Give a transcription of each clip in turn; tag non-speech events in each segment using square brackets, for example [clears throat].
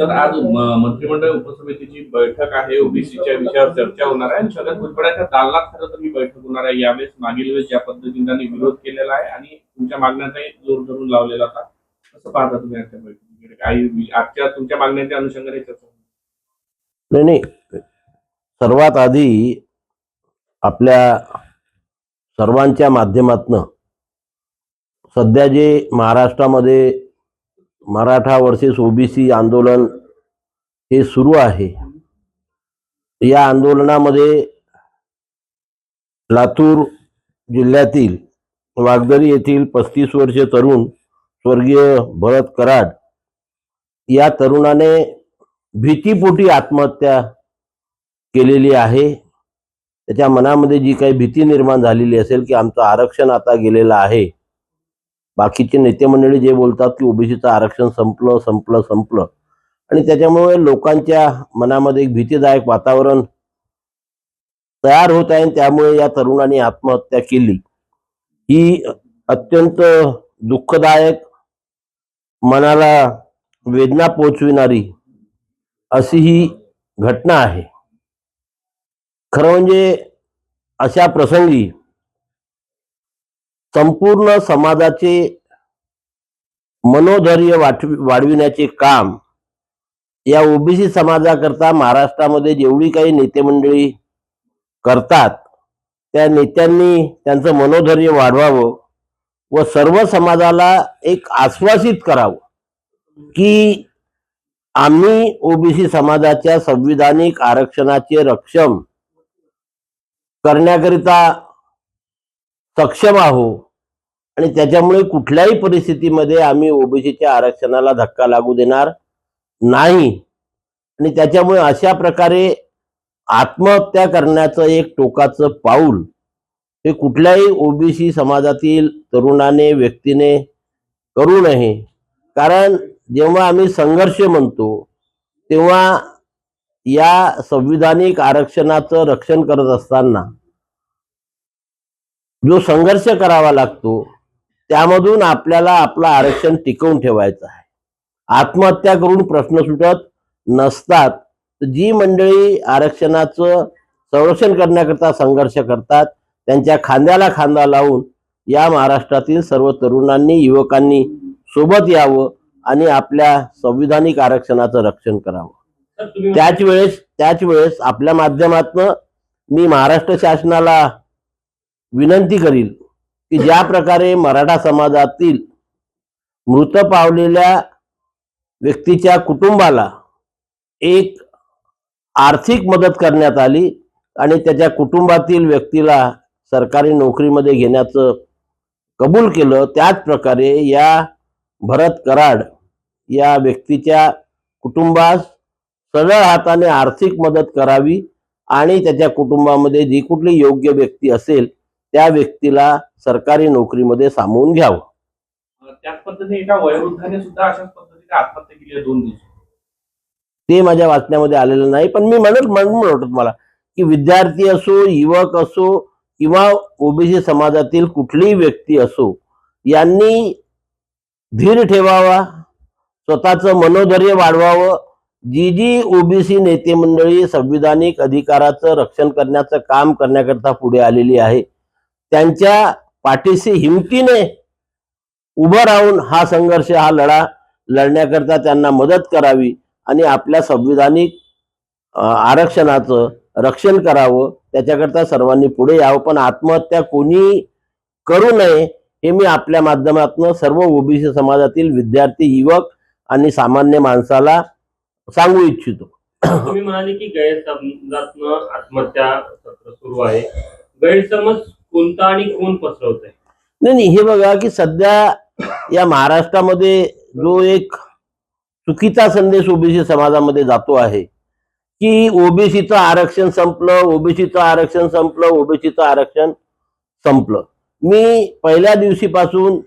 तर आज मंत्रिमंडळ उपसमितीची बैठक आहे. ओबीसीच्या विषयावर चर्चा होणार आहे. आणि शरद भुजबळाच्या दालनात खरं तर ही बैठक होणार आहे. यावेळेस मागील वेळेस ज्या पद्धतीने त्यांनी विरोध केलेला आहे आणि तुमच्या मागण्यांचाही जोर धरून लावलेला होता कसं पाहता तुम्ही आजच्या बैठकीकडे. काही आजच्या तुमच्या मागण्यांच्या अनुषंगाने चर्चा नाही नाही. सर्वात आधी आपल्या सर्वांच्या माध्यमातनं सध्या जे महाराष्ट्रामध्ये मराठा वर्सेस ओबीसी आंदोलन हे सुरू आहे. या आंदोलनामध्ये लातूर जिल्ह्यातील वागदरी येथील पस्तीस वर्षीय तरुण स्वर्गीय भरत कराड या तरुणाने भीतीपोटी आत्महत्या केलेली आहे. त्याच्या मनामध्ये जी काही भीती निर्माण झालेली असेल की आमचं आरक्षण आता गेलेलं आहे बाकीचे नेते मंडळी जे बोलतात की ओबीसीचं आरक्षण संपलं संपलं संपलं. आणि त्याच्यामुळे लोकांच्या मनामध्ये एक भीतीदायक वातावरण तयार होत आहे आणि त्यामुळे या तरुणाने आत्महत्या केली. ही अत्यंत दुःखदायक मनाला वेदना पोचविणारी अशी ही घटना आहे. खरं म्हणजे अशा प्रसंगी संपूर्ण समाजाचे मनोधैर्य वाढविण्याचे काम या ओबीसी समाजाकरता महाराष्ट्रामध्ये जेवढी काही नेते मंडळी करतात त्या नेत्यांनी त्यांचं मनोधैर्य वाढवावं व सर्व समाजाला एक आश्वासित करावं की आम्ही ओबीसी समाजाच्या संविधानिक आरक्षणाचे रक्षण करण्याकरिता सक्षम आहो. आणि त्याच्यामुळे कुठल्याही परिस्थितीमध्ये आम्ही ओबीसीच्या आरक्षणाला धक्का लागू देणार नाही. आणि त्याच्यामुळे अशा प्रकारे आत्महत्या करण्याचं एक टोकाचं पाऊल हे कुठल्याही ओबीसी समाजातील तरुणाने व्यक्तीने करू नये. कारण जेव्हा आम्ही संघर्ष म्हणतो तेव्हा या संविधानिक आरक्षणाचं रक्षण करत असताना जो संघर्ष करावा लागतो त्यामधून आपल्याला आपलं आरक्षण टिकवून ठेवायचं आहे. आत्महत्या करून प्रश्न सुटत नसतात. जी मंडळी आरक्षणाचं संरक्षण करण्याकरता संघर्ष करतात त्यांच्या खांद्याला खांदा लावून या महाराष्ट्रातील सर्व तरुणांनी युवकांनी सोबत यावं आणि आपल्या संविधानिक आरक्षणाचं रक्षण करावं. त्याच वेळेस त्याच वेळेस आपल्या माध्यमातनं मी महाराष्ट्र शासनाला विनंती करील की ज्या प्रकारे मराठा समाजातील मृत पावलेल्या व्यक्तीच्या कुटुंबाला एक आर्थिक मदत करण्यात आली आणि त्याच्या कुटुंबातील व्यक्तीला सरकारी नोकरीमध्ये घेण्याचं कबूल केलं त्याच प्रकारे या भरत कराड या व्यक्तीच्या कुटुंबास सरळ हाताने आर्थिक मदत करावी आणि त्याच्या कुटुंबामध्ये जी कुठली योग्य व्यक्ती असेल त्या व्यक्तीला सरकारी नोकरीमध्ये सामावून घ्यावं. त्याच पद्धतीने एका वयोवृद्धाने सुद्धा अशाच पद्धतीने आत्महत्या केली आहे दोन दिवस ते माझ्या वाचण्यामध्ये आलेलं नाही पण मी म्हणत म्हणून म्हणतो तुम्हाला की विद्यार्थी असो युवक असो किंवा ओबीसी समाजातील कुठलीही व्यक्ती असो यांनी धीर ठेवावा स्वतःचं मनोधैर्य वाढवावं जी जी ओबीसी नेते मंडळी संविधानिक अधिकाराचं रक्षण करण्याचं काम करण्याकरता पुढे आलेली आहे त्यांच्या पाठीशी हिमतीने उभं राहून हा संघर्ष हा लढा लढण्याकरता त्यांना मदत करावी आणि आपल्या संविधानिक आरक्षणाचं रक्षण करावं त्याच्याकरता सर्वांनी पुढे यावं. पण आत्महत्या कोणी करू नये हे मी आपल्या माध्यमातून सर्व ओबीसी समाजातील विद्यार्थी युवक आणि सामान्य माणसाला सांगू इच्छितो. तुम्ही म्हणाले की गैरसमजातनं आत्महत्या सत्र सुरू आहे. गैरसमज कोणता आणि कोण पसरवत आहे नाही नाही हे बघा की सध्या या महाराष्ट्रामध्ये जो एक चुकीचा संदेश ओबीसी समाजामध्ये जातो आहे की ओबीसीचं आरक्षण संपलं ओबीसीचं आरक्षण संपलं ओबीसीचं आरक्षण संपलं. मी पहिल्या दिवशीपासून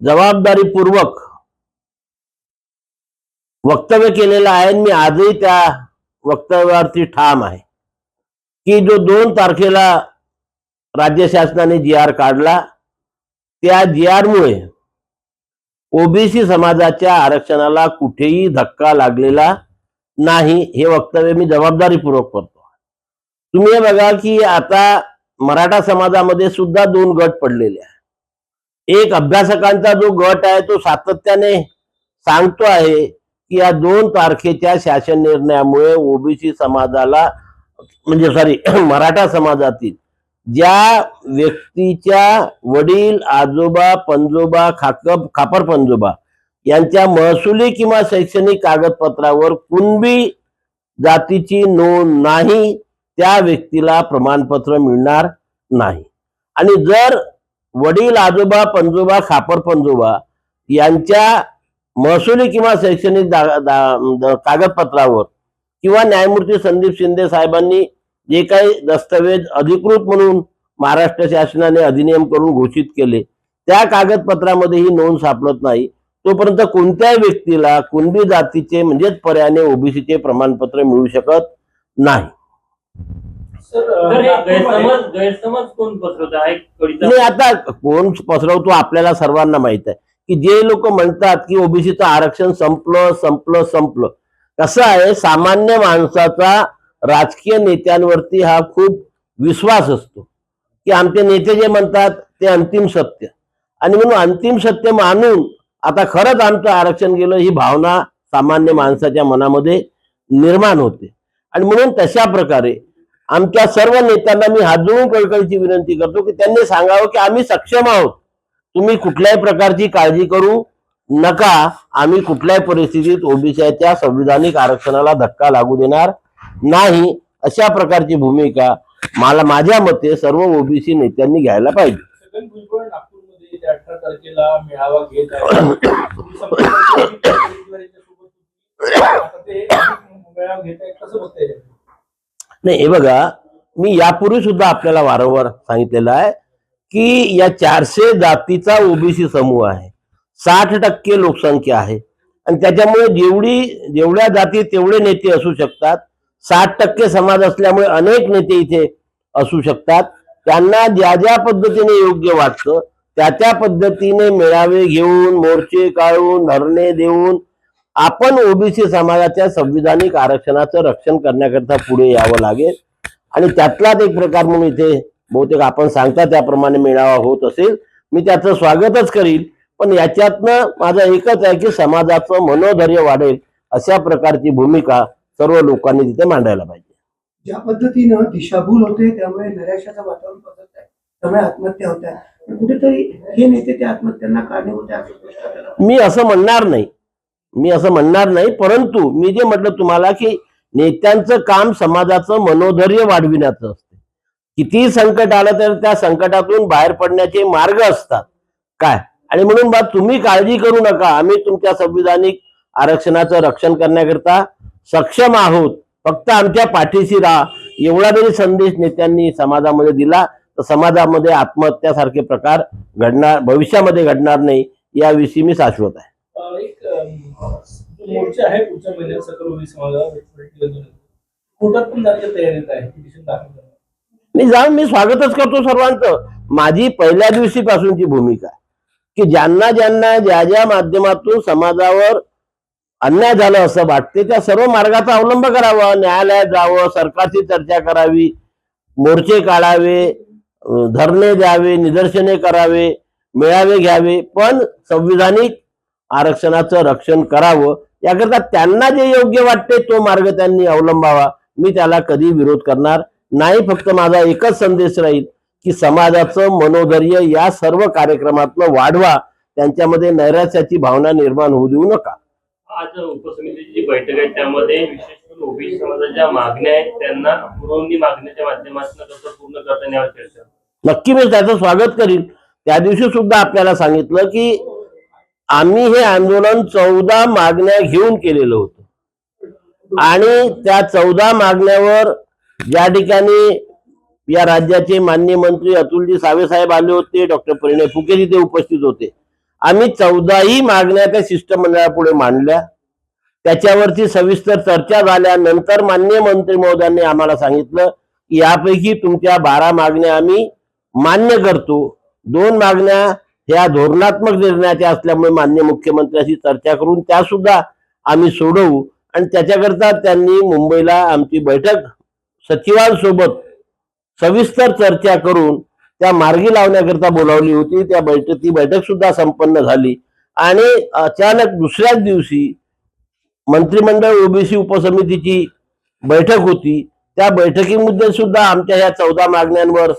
जबाबदारीपूर्वक वक्तव्य केलेलं आहे आणि मी आजही त्या वक्तव्यावरती ठाम आहे की जो दोन तारखेला राज्य शासनाने जी आर काढला. त्या जी आर मुळे ओबीसी समाजाच्या आरक्षणाला कुठेही धक्का लागलेला नाही हे वक्तव्य मी जबाबदारीपूर्वक करतो. तुम्ही हे बघा की आता मराठा समाजामध्ये सुद्धा दोन गट पडलेले आहे एक अभ्यासकांचा जो गट आहे तो सातत्याने सांगतो आहे की या दोन तारखेच्या शासन निर्णयामुळे ओबीसी समाजाला म्हणजे सॉरी [clears throat] मराठा समाजातील ज्या व्यक्तीच्या वडील आजोबा पंजोबा खाकप खापर पंजोबा यांच्या महसुली किंवा शैक्षणिक कागदपत्रावर कुणबी जातीची नोंद नाही त्या व्यक्तीला प्रमाणपत्र मिळणार नाही. आणि जर वडील आजोबा पंजोबा खापर पंजोबा यांच्या महसुली किंवा शैक्षणिक कागदपत्रावर किंवा न्यायमूर्ती संदीप शिंदे साहेबांनी जे काही दस्तऐवज अधिकृत म्हणून महाराष्ट्र शासनाने अधिनियम करून घोषित केले त्या कागदपत्रामध्ये ही नोंद सापडत नाही. तोपर्यंत कोणत्याही व्यक्तीला कुणबी जातीचे म्हणजेच पर्यायाने ओबीसीचे प्रमाणपत्र मिळू शकत नाही. सर तर नागपूरमध्ये- गैरसमज गैरसमज कोण पसरवत? आहे कळीचा नाही आता कोण पसरवतो आपल्याला सर्वांना माहीत आहे. की जे लोक म्हणतात की ओबीसीचं आरक्षण संपलं संपलं संपलं. कसं आहे सामान्य माणसाचा राजकीय नेत्यांवरती हा खूप विश्वास असतो. की आमचे नेते जे म्हणतात ते अंतिम सत्य. आणि म्हणून अंतिम सत्य मानून आता खरंच आमचं आरक्षण गेलं ही भावना सामान्य माणसाच्या मनामध्ये निर्माण होते. आणि म्हणून तशा प्रकारे आमच्या सर्व नेत्यांना मी हात जोडून कळकळीची विनंती करतो की त्यांनी सांगावं की आम्ही सक्षम आहोत. तुम्ही कुठल्याही प्रकारची काळजी करू नका. आम्ही कुठल्याही परिस्थितीत ओबीसीच्या संविधानिक आरक्षणाला धक्का लागू देणार नाही अशा प्रकारची भूमिका मला माझ्या मते सर्व ओबीसी नेत्यांनी घ्यायला पाहिजे? नाही हे बघा मी यापूर्वी सुद्धा आपल्याला वारंवार सांगितलेलं आहे की या चारशे जातीचा ओबीसी समूह आहे. साठ टक्के लोकसंख्या आहे. आणि त्याच्यामुळे जेवढी जेवढ्या जाती तेवढे नेते असू शकतात. साठ टक्के समाज असल्यामुळे अनेक नेते इथे असू शकतात. त्यांना ज्या ज्या पद्धतीने योग्य वाटतं त्या त्या पद्धतीने मेळावे घेऊन मोर्चे काढून धरणे देऊन आपण ओबीसी समाजाच्या संविधानिक आरक्षणाचं रक्षण करण्याकरता पुढे यावं लागेल. आणि त्यातलाच एक प्रकार म्हणून इथे बहुतेक आपण सांगता त्याप्रमाणे मेळावा होत असेल. मी त्याचं स्वागतच करील पण याच्यातनं माझं एकच आहे की समाजाचं मनोधैर्य वाढेल अशा प्रकारची भूमिका सर्व लोकांनी तिथे मांडायला पाहिजे. ज्या पद्धतीनं दिशाभूल होते त्यामुळे नैराश्याचं वातावरण पसरत आहे त्यामुळे आत्महत्या होत आहे पण कुठेतरी हे नेते त्या आत्महत्यांना कारणीभूत आहे मी असं म्हणणार नाही. मी असं म्हणणार नाही परंतु मी जे म्हटलं तुम्हाला की नेत्यांचं काम समाजाचं मनोधैर्य वाढविण्याचं असते. कितीही संकट आलं तर त्या संकटातून बाहेर पडण्याचे मार्ग असतात. काय? आणि म्हणून बा तुम्ही काळजी करू नका. आम्ही तुमच्या संविधानिक आरक्षणाचं रक्षण करण्याकरता सक्षम आहोत. फक्त आमच्या पाठीशी राहा. एवढा जरी संदेश नेत्यांनी समाजामध्ये दिला तर समाजामध्ये आत्महत्यासारखे प्रकार घडणार भविष्यामध्ये घडणार नाही याविषयी मी शाश्वत आहे. मी जाऊन मी स्वागतच करतो सर्वांचं. माझी पहिल्या दिवशीपासूनची भूमिका की ज्यांना ज्यांना ज्या ज्या माध्यमातून समाजावर अन्याय झालं असं वाटते. त्या सर्व मार्गाचा अवलंब करावा. न्यायालयात जावं सरकारची चर्चा करावी मोर्चे काढावे धरणे द्यावे निदर्शने करावे मेळावे घ्यावे. पण संविधानिक आरक्षणाचं रक्षण करावं याकरता त्यांना जे योग्य वाटते तो मार्ग त्यांनी अवलंबावा. मी त्याला कधी विरोध करणार नाही. फक्त माझा एकच संदेश राहील की समाजाचं मनोधैर्य या सर्व कार्यक्रमातनं वाढवा. त्यांच्यामध्ये नैराश्याची भावना निर्माण होऊ देऊ नका. आज उपसमितीची जी बैठक आहे त्यामध्ये विशेष करून ओबीसी समाजाच्या मागण्या आहेत त्यांना पुरवणी मागण्याच्या माध्यमातून कसं पूर्ण करता येण्यावर चर्चा. नक्की मी त्याचं स्वागत करीन. त्या दिवशी सुद्धा आपल्याला सांगितलं की आम्ही हे आंदोलन चौदा मागण्या घेऊन केलेलं होतं. आणि त्या चौदा मागण्यावर ज्या ठिकाणी या राज्याचे मान्य मंत्री अतुलजी सावे साहेब आले होते डॉक्टर परिणय फुके तिथे उपस्थित होते. आम्ही चौदाही मागण्या त्या शिष्टमंडळापुढे मांडल्या. त्याच्यावरती सविस्तर चर्चा झाल्यानंतर मान्य मंत्री महोदयांनी आम्हाला सांगितलं की यापैकी तुमच्या बारा मागण्या आम्ही मान्य करतो. दोन मागण्या ह्या धोरणात्मक निर्णयाच्या असल्यामुळे मान्य मुख्यमंत्र्यांशी चर्चा करून त्या सुद्धा आम्ही सोडवू. आणि त्याच्याकरता त्यांनी मुंबईला आमची बैठक सचिवांसोबत सविस्तर चर्चा करून त्या मार्गी लावण्याकरता बोलावली होती. त्या बैठक ती बैठक सुद्धा संपन्न झाली. आणि अचानक दुसऱ्याच दिवशी मंत्रिमंडळ ओबीसी उपसमितीची बैठक होती. त्या बैठकीमध्ये सुद्धा आमच्या ह्या चौदा मागण्यांवर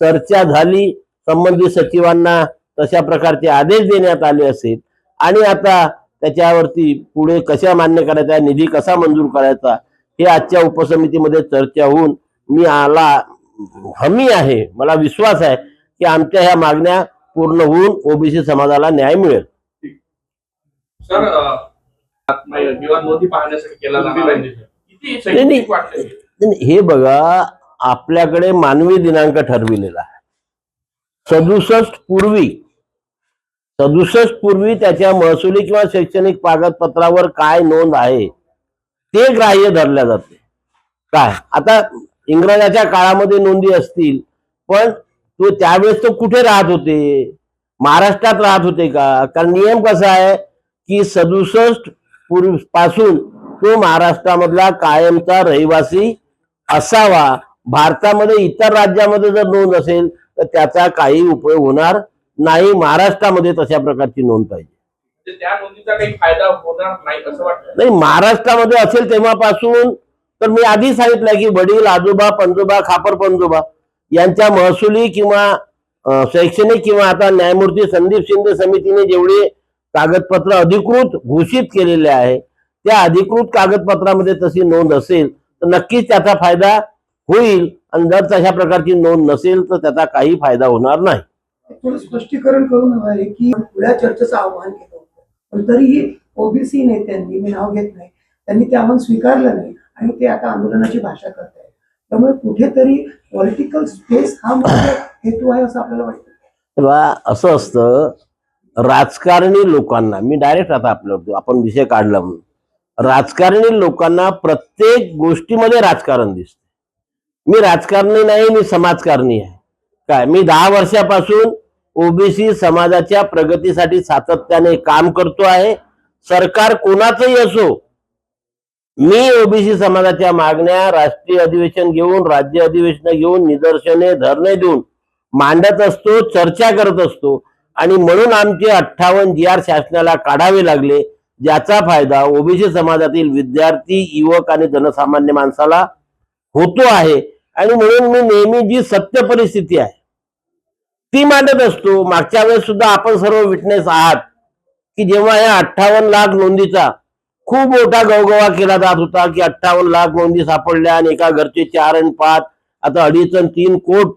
चर्चा झाली. संबंधित सचिवांना तशा प्रकारचे आदेश देण्यात आले असेल. आणि आता त्याच्यावरती पुढे कशा मान्य करायचा निधी कसा मंजूर करायचा हे आजच्या उपसमितीमध्ये चर्चा होऊन मी आला हमी आहे मला विश्वास आहे की आमच्या ह्या मागण्या पूर्ण होऊन ओबीसी समाजाला न्याय मिळेल. सर हे? हे बघा आपल्याकडे मानवी दिनांक ठरविलेला आहे. सदुसष्ट पूर्वी सदुसष्ट पूर्वी त्याच्या महसुली किंवा शैक्षणिक कागदपत्रावर काय नोंद आहे ते ग्राह्य धरल्या जाते. काय? आता इंग्रजाच्या काळामध्ये नोंदी असतील पण तो त्यावेळेस तो कुठे राहत होते? महाराष्ट्रात राहत होते का? कारण नियम कसा आहे की सदुसष्ट पूर्वी पासून तो महाराष्ट्रामधला कायमचा रहिवासी असावा. भारतामध्ये इतर राज्यामध्ये जर नोंद असेल तर त्याचा काही उपयोग होणार नाही. महाराष्ट्रामध्ये तशा प्रकारची नोंद पाहिजे. म्हणजे त्या नोंदीचा काही फायदा होणार नाही असं वाटतं? नाही महाराष्ट्रामध्ये असेल तेव्हापासून तर मी आधी सांगितलं की वडील आजोबा पंजोबा खापर पंजोबा यांच्या महसुली किंवा शैक्षणिक किंवा आता न्यायमूर्ती संदीप शिंदे समितीने जेवढे कागदपत्र अधिकृत घोषित केलेले आहे त्या अधिकृत कागदपत्रामध्ये तशी नोंद असेल तर नक्कीच त्याचा फायदा होईल. आणि जर तशा प्रकारची नोंद नसेल तर त्याचा काही फायदा होणार नाही. थोडं स्पष्टीकरण करून हवं आहे की खुल्या चर्चेचं आव्हान केलं होतं. पण तरीही ओबीसी नेत्यांनी मी नाव घेत नाही त्यांनी ते आव्हान स्वीकारलं नाही. आणि ते आता आंदोलनाची भाषा करत आहेत त्यामुळे कुठेतरी पॉलिटिकल स्पेस हा मुख्य हेतू आहे असं आपल्याला वाटतं. तेव्हा असं असतं राजकारणी लोकांना मी डायरेक्ट आता आपल्यावर आपण विषय काढला म्हणून. राजकारणी लोकांना प्रत्येक गोष्टीमध्ये राजकारण दिसते मी राजकारणी नाही मी समाजकारणी आहे. काय? मी दहा वर्षापासून ओबीसी समाजाच्या प्रगतीसाठी सातत्याने काम करतो आहे. सरकार कोणाचंही असो मी ओबीसी समाजाच्या मागण्या राष्ट्रीय अधिवेशन घेऊन राज्य अधिवेशन घेऊन निदर्शने धरणे देऊन मांडत असतो चर्चा करत असतो. आणि म्हणून आमचे अठ्ठावन्न जी आर शासनाला काढावे लागले ज्याचा फायदा ओबीसी समाजातील विद्यार्थी युवक आणि जनसामान्य माणसाला होतो आहे. आणि म्हणून मी नेहमी जी सत्य परिस्थिती आहे ती मांडत असतो. मागच्या वेळेस सुद्धा आपण सर्व विटनेस आहात की जेव्हा या अठ्ठावन्न लाख नोंदीचा खूप मोठा गवगवा केला जात होता की अठ्ठावन्न लाख नोंदी सापडल्या आणि एका घरचे चार आणि पाच आता अडीच आणि तीन कोट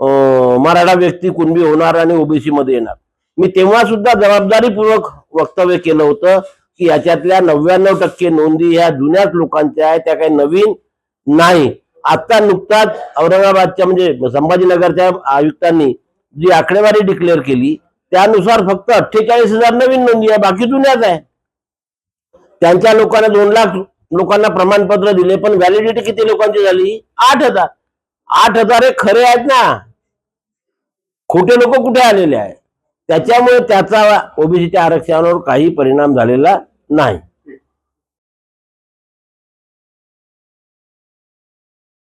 अं, मराठा व्यक्ती कुणबी होणार आणि ओबीसी मध्ये येणार. मी तेव्हा सुद्धा जबाबदारीपूर्वक वक्तव्य केलं होतं की याच्यातल्या नव्याण्णव टक्के नोंदी ह्या जुन्याच लोकांच्या आहेत त्या काही नवीन नाही. आता नुकताच औरंगाबादच्या म्हणजे संभाजीनगरच्या आयुक्तांनी जी आकडेवारी डिक्लेअर केली त्यानुसार फक्त अठ्ठेचाळीस हजार नवीन नोंदी आहे बाकी जुन्याच आहे त्यांच्या लोकांना दोन लाख लोकांना प्रमाणपत्र दिले पण व्हॅलिडिटी किती लोकांची झाली? आठ हजार. आठ हजार हे खरे आहेत ना. खोटे लोक कुठे आलेले आहेत? त्याच्यामुळे त्याचा ओबीसीच्या आरक्षणावर काही परिणाम झालेला नाही.